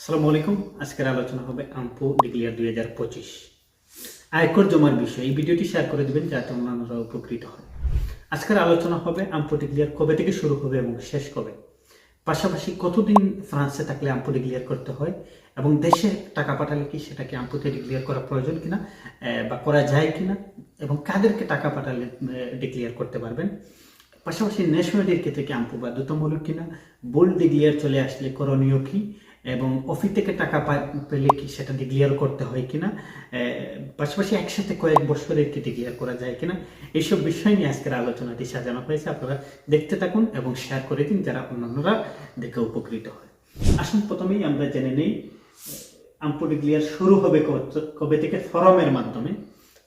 আসসালামু আলাইকুম। আজকের আলোচনা হবে আম্পু ডিক্লিয়ার দুই হাজার পঁচিশ। আয়কর জমার বিষয়। এই ভিডিওটি শেয়ার করে দিবেন যাতে অন্যান্যরা উপকৃত হয় আজকের আলোচনা হবে আম্পু ডিক্লিয়ার কবে থেকে শুরু হবে এবং শেষ কবে? পাশাপাশি কতদিন ফ্রান্সে থাকলে আম্পু ডিক্লিয়ার করতে হয় এবং দেশে টাকা পাঠালে কি সেটাকে আম্পুতে ডিক্লিয়ার করা প্রয়োজন কিনা বা করা যায় কিনা, এবং কাদেরকে টাকা পাঠালে ডিক্লিয়ার করতে পারবেন? পাশাপাশি ন্যাশনালিটির ক্ষেত্রে কি আম্পু বাধ্যতামূলক কিনা? বোল্ড ডিক্লিয়ার চলে আসলে করণীয় কি? এবং অফিস থেকে টাকা পেলে কি সেটা ডিক্লিয়ার করতে হয় কিনা? পাশাপাশি একসাথে কয়েক বছরের কি ডিক্লিয়ার করা যায় কিনা? এইসব বিষয় নিয়ে আজকের আলোচনাটি সাজানো হয়েছে। আপনারা দেখতে থাকুন এবং শেয়ার করে দিন যারা অন্যান্যরা দেখে উপকৃত হয়। আসুন প্রথমেই আমরা জেনে নেই আম্পু ডিক্লিয়ার শুরু হবে কবে থেকে? ফরমের মাধ্যমে।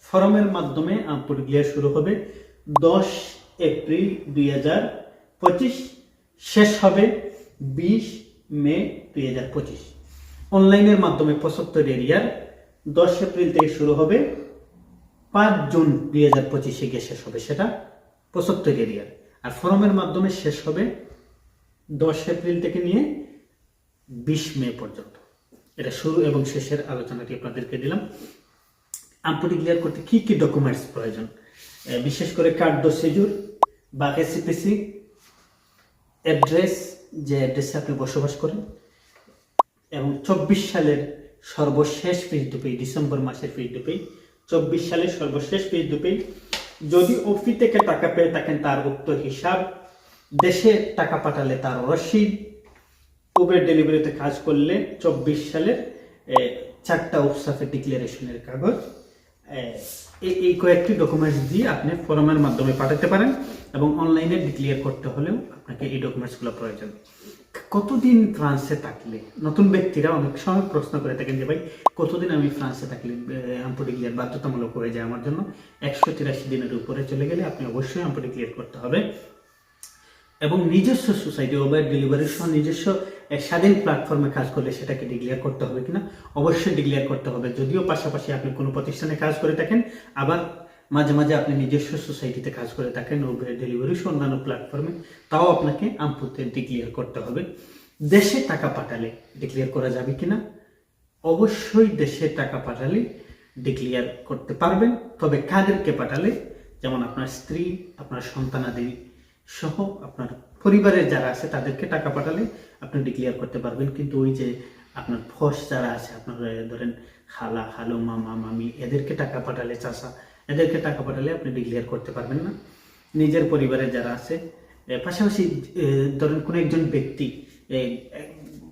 ফরমের মাধ্যমে আম্পু ডিক্লিয়ার শুরু হবে দশ এপ্রিল দুই হাজার পঁচিশ। শেষ হবে বিশ মে দুই হাজার পঁচিশ। অনলাইনের মাধ্যমে পঁচাত্তর এরিয়ার দশ এপ্রিল থেকে শুরু হবে। পাঁচ জুন দুই হাজার পঁচিশে গিয়ে শেষ হবে সেটা পঁচাত্তর এরিয়ার। আর ফরমের মাধ্যমে শেষ হবে দশ এপ্রিল থেকে নিয়ে বিশ মে পর্যন্ত। এটা শুরু এবং শেষের আলোচনাটি আপনাদেরকে দিলাম। আম্পু ডিক্লিয়ার করতে কি কি ডকুমেন্টস প্রয়োজন? বিশেষ করে কার্ড দো সেজুর বা এসিপিসি অ্যাড্রেস যে অ্যাড্রেসে আপনি বসবাস করেন, এবং চব্বিশ সালের সর্বশেষ ফিস দুপেই ডিসেম্বর মাসের ফিস দুপেই চব্বিশ সালের সর্বশেষ ফিস দুপেই যদি অফি থেকে টাকা পেয়ে থাকেন তার উক্ত হিসাব, দেশে টাকা পাঠালে তার রসিদ, উবের ডেলিভারিতে কাজ করলে চব্বিশ সালের চারটা উপসাফের ডিক্লারেশনের কাগজ। এই- কয়েকটি ডকুমেন্টস দিয়ে আপনি ফর্মের মাধ্যমে পাঠাতে পারেন এবং অনলাইনে ডিক্লিয়ার করতে হলেও আপনাকে এই ডকুমেন্টসগুলো প্রয়োজন। কতদিন ফ্রান্সে থাকলে? নতুন ব্যক্তিরা অনেক সময় প্রশ্ন করে থাকেন যে, ভাই, কতদিন আমি ফ্রান্সে থাকলে আম্পু ডিক্লিয়ার বাধ্যতামূলক হয়ে যায় আমার জন্য? একশো তিরাশি দিনের উপরে চলে গেলে আপনি অবশ্যই আম্পু ডিক্লিয়ার করতে হবে। এবং নিজস্ব সোসাইটি ওভার ডেলিভারির সহ নিজস্ব স্বাধীন প্ল্যাটফর্মে কাজ করলে সেটাকে ডিক্লিয়ার করতে হবে কিনা? অবশ্যই ডিক্লিয়ার করতে হবে। যদিও পাশাপাশি আপনি কোনো প্রতিষ্ঠানে কাজ করে থাকেন, আবার মাঝে মাঝে আপনি নিজস্ব সোসাইটিতে কাজ করে থাকেন ওভার ডেলিভারি অন্যান্য প্ল্যাটফর্মে তাও আপনাকে আমপুতে ডিক্লিয়ার করতে হবে। দেশে টাকা পাঠালে ডিক্লিয়ার করা যাবে কিনা? অবশ্যই দেশে টাকা পাঠালে ডিক্লিয়ার করতে পারবেন। তবে কাদেরকে পাঠালে? যেমন আপনার স্ত্রী, আপনার সন্তানাদি সহ আপনার পরিবারের যারা আছে, তাদেরকে টাকা পাঠালে আপনি ডিক্লিয়ার করতে পারবেন। কিন্তু ওই যে আপনার ফস যারা আছে, আপনার ধরেন খালা, খালো, মামা, মামি, এদেরকে টাকা পাঠালে চাষা এদেরকে টাকা পাঠালে আপনি ডিক্লিয়ার করতে পারবেন না। নিজের পরিবারের যারা আছে পাশাপাশি ধরেন কোনো একজন ব্যক্তি